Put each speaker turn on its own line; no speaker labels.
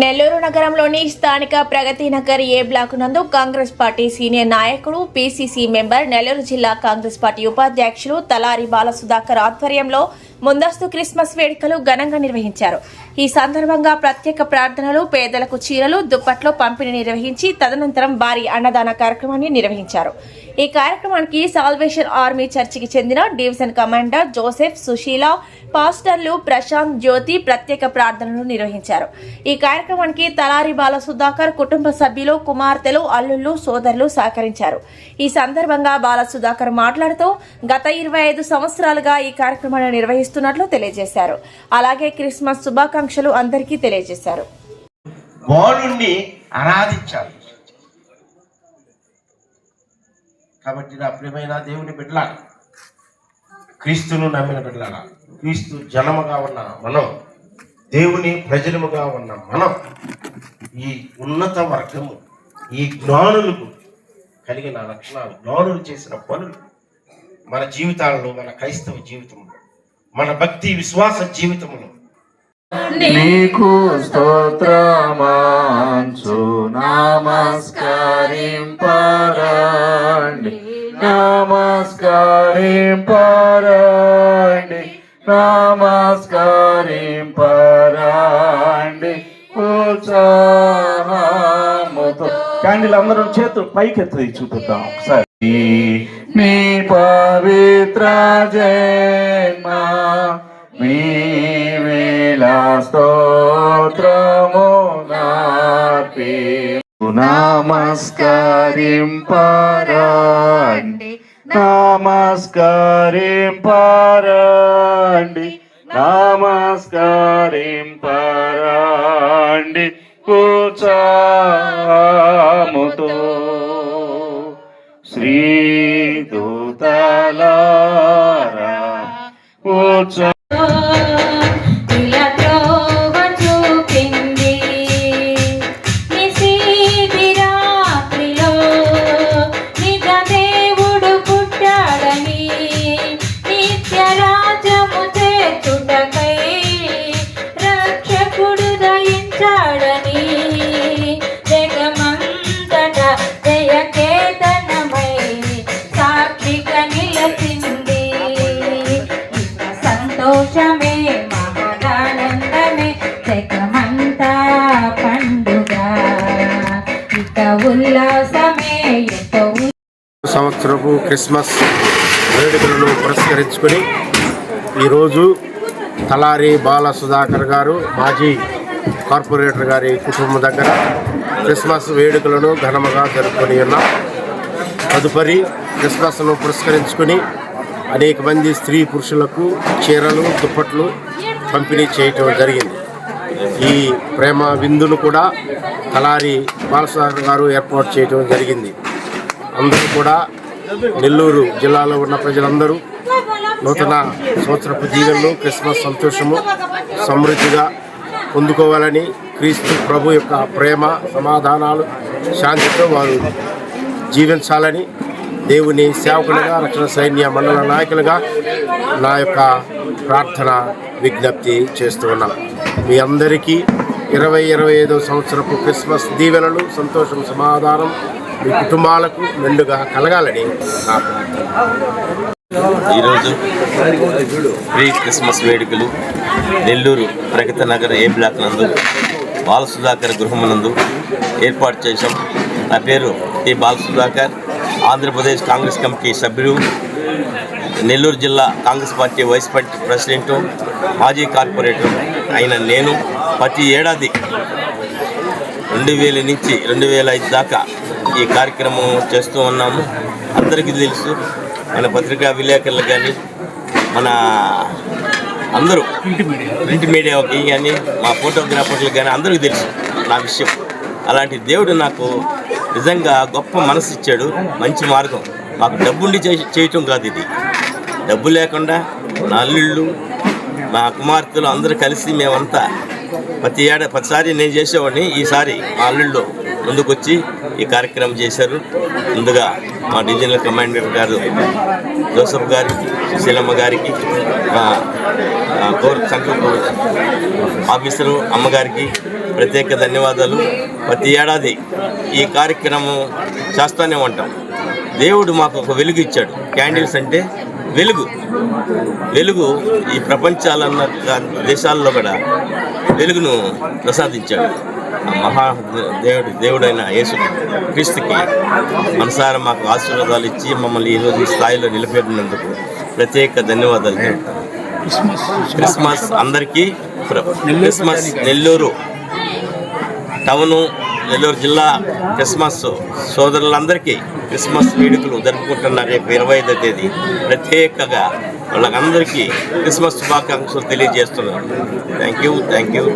నెల్లూరు నగరంలోని స్థానిక ప్రగతి Nagar A block నందు కాంగ్రెస్ పార్టీ సీనియర్ నాయకుడు పీసీసీ మెంబర్ నెల్లూరు జిల్లా కాంగ్రెస్ పార్టీ ఉపాధ్యక్షులు తలారి బాలసుధాకర్ ఆధ్వర్యంలో ముందస్తు క్రిస్మస్ వేడుకలు ఘనంగా నిర్వహించారు. ఈ సందర్భంగా ప్రత్యేక ప్రార్థనలు పేదలకు చీరలు దుప్పట్లు పంపిణీ నిర్వహించి తదనంతరం భారీ అన్నదాన కార్యక్రమాన్ని నిర్వహించారు. ఈ కార్యక్రమానికి సాల్వేషన్ ఆర్మీ చర్చికి చెందిన డివిజన్ కమాండర్ జోసెఫ్ సుశీల పాస్టర్లు ప్రశాంత్ జ్యోతి ప్రత్యేక ప్రార్థనలు నిర్వహించారు. ఈ కార్యక్రమానికి తలారి బాల సుధాకర్ కుటుంబ సభ్యులు కుమార్తెలు అల్లుళ్ళు సోదరులు సహకరించారు. ఈ సందర్భంగా బాల సుధాకర్ మాట్లాడుతూ గత ఇరవై ఐదు సంవత్సరాలుగా ఈ కార్యక్రమాన్ని నిర్వహిస్తున్నట్లు తెలియజేశారు. అలాగే క్రిస్మస్ శుభాకాంక్షలు అందరికీ తెలియజేశారు.
బాలుణ్ణి ఆరాధించాలి కాబట్టి నా ప్రియమైన దేవుని బిడ్డల క్రీస్తును నమ్మిన బిడ్డల క్రీస్తు జనముగా ఉన్న మనం దేవుని ప్రజలముగా ఉన్న మనం ఈ ఉన్నత వర్గము ఈ జ్ఞానులకు కలిగిన లక్షణాలు జ్ఞానులు చేసిన పనులు మన జీవితాలలో మన క్రైస్తవ జీవితంలో మన భక్తి విశ్వాస జీవితంలో.
నీకు స్తోత్రమాంచు నమస్కరింపరండి నమస్కరింపరండి నమస్కరింపరండి ఉత్సాహముతో. క్యాండిల్ అందరూ చేతులు పైకెత్తి చూపిద్దాం ఒకసారి. నీ పవిత్ర జన్మ మీ వేళ స్తోత్రము నమస్కరింపరండి నమస్కరింపరండి నమస్కరింపరండి కూచాముతో
శ్రీ దూతలారా కూచ సంతోషమే మహదానందమే జగమంతా పండుగ. ఇక ఉల్లాసమే
సంవత్సరపు క్రిస్మస్ వేడుకలను పురస్కరించుకొని ఈరోజు తలారి బాల సుధాకర్ గారు మాజీ కార్పొరేటర్ గారి కుటుంబం దగ్గర క్రిస్మస్ వేడుకలను ఘనముగా జరుపుకొని ఉన్నాం. తదుపరి క్రిస్మస్ను పురస్కరించుకొని అనేక మంది స్త్రీ పురుషులకు చీరలు దుప్పట్లు పంపిణీ చేయటం జరిగింది. ఈ ప్రేమ విందును కూడా తలారి బాలసాగర్ గారు ఏర్పాటు చేయటం జరిగింది. అందరూ కూడా నెల్లూరు జిల్లాలో ఉన్న ప్రజలందరూ నూతన సంవత్సరపు జీవనలు క్రిస్మస్ సంతోషము సమృద్ధిగా పొందుకోవాలని క్రీస్తు ప్రభు యొక్క ప్రేమ సమాధానాలు శాంతితో వారు జీవించాలని దేవుని సేవకులుగా రక్షణ సైన్య మండల నాయకులుగా నా యొక్క ప్రార్థన విజ్ఞప్తి చేస్తూ ఉన్నాను మీ అందరికీ ఇరవై ఇరవై ఐదో సంవత్సరపు క్రిస్మస్ దీవెనలు సంతోషం సమాధానం మీ కుటుంబాలకు మెండుగా కలగాలని నా ప్రార్థన.
ఈరోజు ప్రీ క్రిస్మస్ వేడుకలు నెల్లూరు ప్రగతి నగర్ ఏ బ్లాక్ నందు బాలసుధాకర్ గృహమునందు ఏర్పాటు చేశాం. నా పేరు T Balasudhakar. Andhra Pradesh Congress committee సభ్యుడు నెల్లూరు జిల్లా Congress party vice party president మాజీ కార్పొరేటర్ అయిన నేను ప్రతి ఏడాది రెండు వేల నుంచి రెండు వేల ఐదు దాకా ఈ కార్యక్రమం చేస్తూ ఉన్నాము. అందరికీ తెలుసు మన పత్రికా విలేకరులకు కానీ మన అందరూ ప్రింట్ మీడియాకి కానీ మా ఫోటోగ్రాఫర్లకు కానీ అందరికీ తెలుసు నా విషయం. అలాంటి దేవుడు నాకు నిజంగా గొప్ప మనసు ఇచ్చాడు. మంచి మార్గం. మాకు డబ్బుండి చే- చేయటం కాదు ఇది. డబ్బు లేకుండా నా అల్లుళ్ళు మా కుమార్తెలు అందరూ కలిసి మేమంతా ప్రతి ఏడా ప్రతిసారి నేను చేసేవాడిని. ఈసారి మా అల్లుళ్ళు ముందుకొచ్చి ఈ కార్యక్రమం చేశారు. ముందుగా మా డివిజనల్ కమాండర్ గారు జోసఫ్ గారికి శీలమ్మ గారికి మా ఆ, కోర్ ఆఫీసరు అమ్మగారికి ప్రత్యేక ధన్యవాదాలు. ప్రతి ఏడాది ఈ కార్యక్రమం చేస్తూనే ఉంటాం. దేవుడు మాకు ఒక వెలుగు ఇచ్చాడు. క్యాండిల్స్ అంటే వెలుగు. వెలుగు ఈ ప్రపంచాలన్న దేశాల్లో కూడా వెలుగును ప్రసాదించాడు. మహా దేవుడు దేవుడైన యేసు క్రీస్తుకి మనసారా మాకు ఆశీర్వాదాలు ఇచ్చి మమ్మల్ని ఈరోజు ఈ స్థాయిలో నిలబెట్టినందుకు ప్రత్యేక ధన్యవాదాలు క్రిస్మస్. అందరికీ క్రిస్మస్ నెల్లూరు టౌను నెల్లూరు జిల్లా క్రిస్మస్ సోదరులందరికీ క్రిస్మస్ వేడుకలు జరుపుకుంటున్న రేపు ఇరవై ఐదో తేదీ. ప్రత్యేకంగా వాళ్ళకందరికీ క్రిస్మస్ శుభాకాంక్షలు తెలియజేస్తున్నాను. Thank you thank you.